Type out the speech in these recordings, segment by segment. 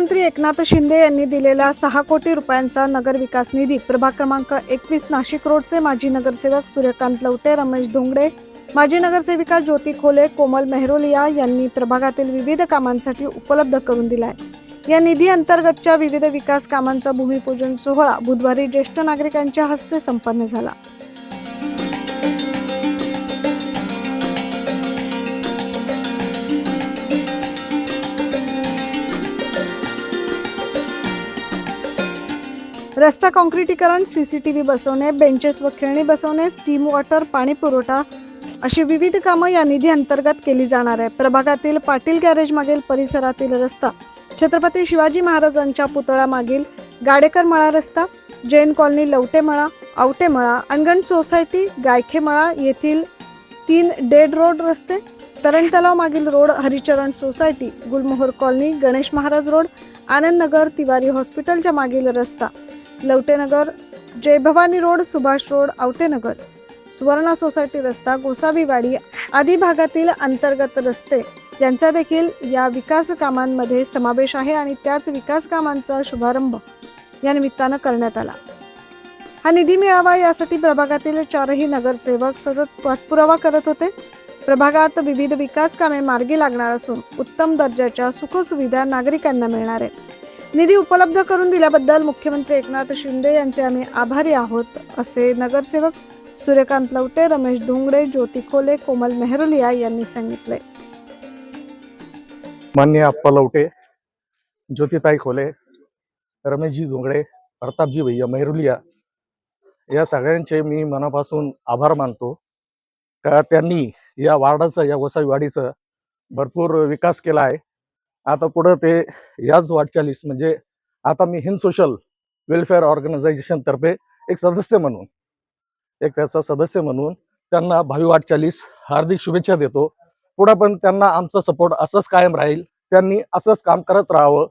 मुख्यमंत्री एकनाथ शिंदे यांनी दिलेला सहा कोटी रुपयांचा नगर विकास निधी प्रभाग क्रमांक एकवीस नाशिक रोडचे माजी नगरसेवक सूर्यकांत लवटे रमेश धोंगडे माजी नगरसेविका ज्योती खोले कोमल मेहरोलिया यांनी प्रभागातील विविध कामांसाठी उपलब्ध करून दिलाय. या निधी अंतर्गतच्या विविध विकास कामांचा भूमिपूजन सोहळा बुधवारी ज्येष्ठ नागरिकांच्या हस्ते संपन्न झाला. रस्ता काँक्रिटीकरण व्ही बसवणे बेंचेस व खेळणी बसवणे स्टीम वॉटर पाणी पुरवठा अशी विविध कामं या निधी अंतर्गत केली जाणार आहे. प्रभागातील पाटील गॅरेज मागील परिसरातील रस्ता छत्रपती शिवाजी महाराजांच्या पुतळ्यामागील गाडेकर मळा रस्ता जैन कॉलनी लवटे मळा आवटे मळा अनगण सोसायटी गायखे मळा येथील तीन डेड रोड रस्ते तरण तलाव मागील road Haricharan society Gulmohar colony Ganesh Maharaj road Anandnagar Tiwari हॉस्पिटलच्या मागील रस्ता. Lavatenagar Jai Bhavani road Subhash road Awatenagar Suvarna society रस्ता गोसावीवाडी आदी भागातील अंतर्गत रस्ते यांचा देखील या विकास कामांमध्ये समावेश आहे आणि त्याच विकास कामांचा शुभारंभ या निमित्तानं करण्यात आला. हा निधी मिळावा यासाठी प्रभागातील चारही नगरसेवक सतत पाठपुरावा करत होते. प्रभागात विविध विकास कामे मार्गी लागणार असून उत्तम दर्जाच्या सुखसुविधा नागरिकांना मिळणार आहे निधी उपलब्ध करून दिल्याबद्दल मुख्यमंत्री एकनाथ शिंदे यांचे आम्ही आभारी आहोत असे नगरसेवक सूर्यकांत लवटे रमेश धोंगडे ज्योती खोले कोमल मेहरुलिया यांनी सांगितले. मान्य अप्पा लवटे ज्योतिताई खोले रमेशजी धोंगडे प्रतापजी भैया मेहरुलिया या सगळ्यांचे मी मनापासून आभार मानतो. का त्यांनी या वार्डाचं या वसाईवाडीचा भरपूर विकास केला आहे. आता पुढं ते याच वाटचालीस म्हणजे आता मी हिंद सोशल वेलफेअर ऑर्गनायझेशन तर्फे एक सदस्य म्हणून एक त्याचा सदस्य म्हणून त्यांना भावी वाटचालीस हार्दिक शुभेच्छा देतो. पुढं पण त्यांना आमचा सपोर्ट असंच कायम राहील. त्यांनी असंच काम करत राहावं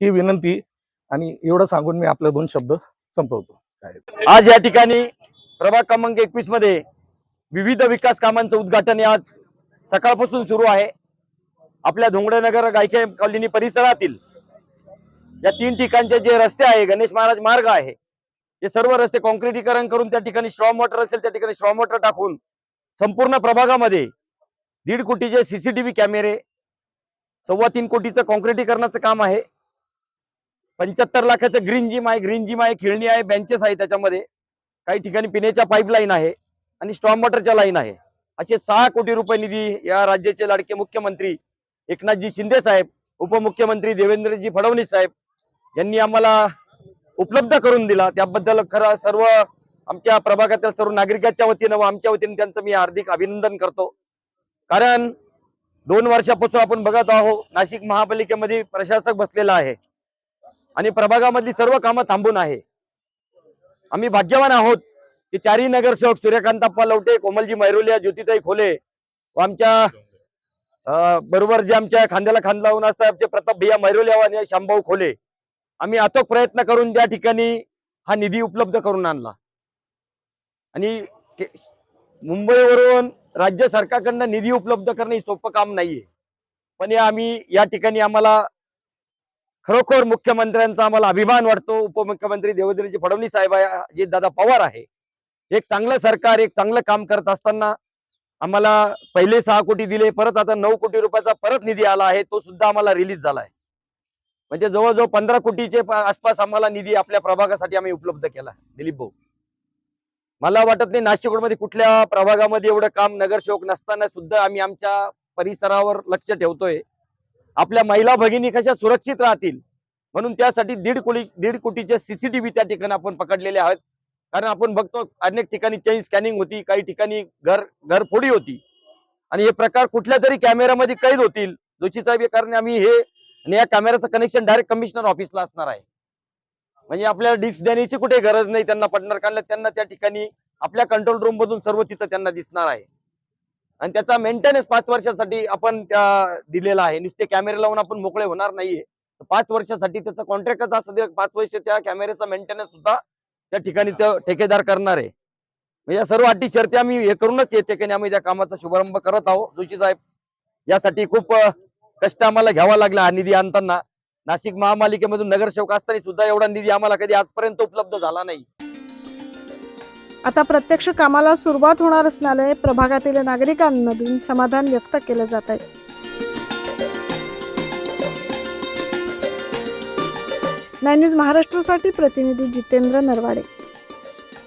ही विनंती आणि एवढं सांगून मी आपले दोन शब्द संपवतो. आज या ठिकाणी प्रभाग क्रमांक एकवीसमध्ये विविध विकास कामांचं उद्घाटन हे आज सकाळपासून सुरू आहे. आपल्या धोंगडेनगर गायके कॉलनी परिसरातील या तीन ठिकाणचे जे रस्ते आहे गणेश महाराज मार्ग आहे हे सर्व रस्ते कॉन्क्रिटीकरण करून त्या ठिकाणी श्रॉम वॉटर असेल त्या ठिकाणी श्रॉम वॉटर टाकून संपूर्ण प्रभागामध्ये दीड कोटीचे सीसीटीव्ही कॅमेरे सव्वा तीन कोटीचं कॉन्क्रिटीकरणाचं काम आहे. पंच्याहत्तर लाखाचं ग्रीन जिम आहे ग्रीन जिम आहे खेळणी आहे बेंचेस आहे त्याच्यामध्ये. काही ठिकाणी पिण्याच्या पाईपलाईन आहे आणि स्टॉम वॉटरच्या लाईन आहे. असे सहा कोटी रुपये निधी या राज्याचे लाडके मुख्यमंत्री एकनाथजी शिंदे साहेब उपमुख्यमंत्री देवेंद्रजी फडणवीस साहेब यांनी आम्हाला उपलब्ध करून दिला. त्याबद्दल खरं सर्व आमच्या प्रभागातील सर्व नागरिकाच्या वतीनं व आमच्या वतीने त्यांचं मी हार्दिक अभिनंदन करतो. कारण दोन वर्षापासून आपण बघत आहोत नाशिक महापालिकेमध्ये प्रशासक बसलेला आहे आणि प्रभागामधली सर्व कामं थांबून आहे. आम्ही भाग्यवान आहोत की चारही नगरसेवक सूर्यकांताप्पा लवटे कोमलजी मैरोलिया ज्योतिताई खोले व आमच्या बरोबर जे आमच्या खांद्याला खांद लावून असतात आमचे प्रताप भैया मैरोलिया आणि शांभाऊ खोले आम्ही अथक प्रयत्न करून त्या ठिकाणी हा निधी उपलब्ध करून आणला. आणि मुंबईवरून राज्य सरकारकडनं निधी उपलब्ध करणे हे सोपं काम नाहीये. पण या आम्ही या ठिकाणी आम्हाला खरोखर मुख्यमंत्र्यांचा आम्हाला अभिमान वाटतो. उपमुख्यमंत्री देवेंद्रजी फडणवीस साहेब जे दादा पवार आहे एक चांगलं सरकार एक चांगलं काम करत असताना आम्हाला पहिले सहा कोटी दिले परत आता नऊ कोटी रुपयाचा परत निधी आला आहे तो सुद्धा आम्हाला रिलीज झाला आहे. म्हणजे जवळजवळ पंधरा कोटीचे आसपास आम्हाला निधी आपल्या प्रभागासाठी आम्ही उपलब्ध केला दिलीप भाऊ. मला वाटत नाही नाशिकमध्ये कुठल्या प्रभागामध्ये एवढं काम नगरसेवक नसताना सुद्धा आम्ही आमच्या परिसरावर लक्ष ठेवतोय. आपल्या महिला भगिनी कशा सुरक्षित राहतील? म्हणून त्यासाठी दीड कोटी दीड कोटीचे सीसीटीव्ही त्या ठिकाणी आपण पकडलेले आहेत. कारण आपण बघतो अनेक ठिकाणी चेन स्कॅनिंग होती काही ठिकाणी घर घरफोडी होती. आणि हे प्रकार कुठल्या तरी कॅमेऱ्यामध्ये कैद होतील दोषी साहेब हे कारण आम्ही हे आणि या कॅमेऱ्याचं कनेक्शन डायरेक्ट कमिशनर ऑफिसला असणार आहे. म्हणजे आपल्याला डिस्क देण्याची कुठे गरज नाही त्यांना पडणार कारण त्यांना त्या ठिकाणी आपल्या कंट्रोल रूम मधून सर्व तिथं त्यांना दिसणार आहे. आणि त्याचा मेंटेनन्स पाच वर्षासाठी आपण त्या दिलेला आहे. नुसते कॅमेरे लावून आपण मोकळे होणार नाहीये. पाच वर्षासाठी त्याचा कॉन्ट्रॅक्टच असं पाच वर्ष त्या कॅमेऱ्याचा मेंटेनन्स सुद्धा त्या ठिकाणी तो ठेकेदार करणार आहे. म्हणजे या सर्व अटी शर्ती आम्ही हे करूनच या ठिकाणी आम्ही त्या कामाचा शुभारंभ करत आहोत. जोशी साहेब यासाठी खूप कष्ट आम्हाला घ्यावा लागला हा निधी आणताना. नाशिक महापालिकेमधून नगरसेवक असताना सुद्धा एवढा निधी आम्हाला कधी आजपर्यंत उपलब्ध झाला नाही. आता प्रत्यक्ष कामाला सुरुवात होणार असल्याने प्रभागातील नागरिकांमधून समाधान व्यक्त केलं जात आहे नाईन न्यूज महाराष्ट्रासाठी प्रतिनिधी जितेंद्र नरवाडे.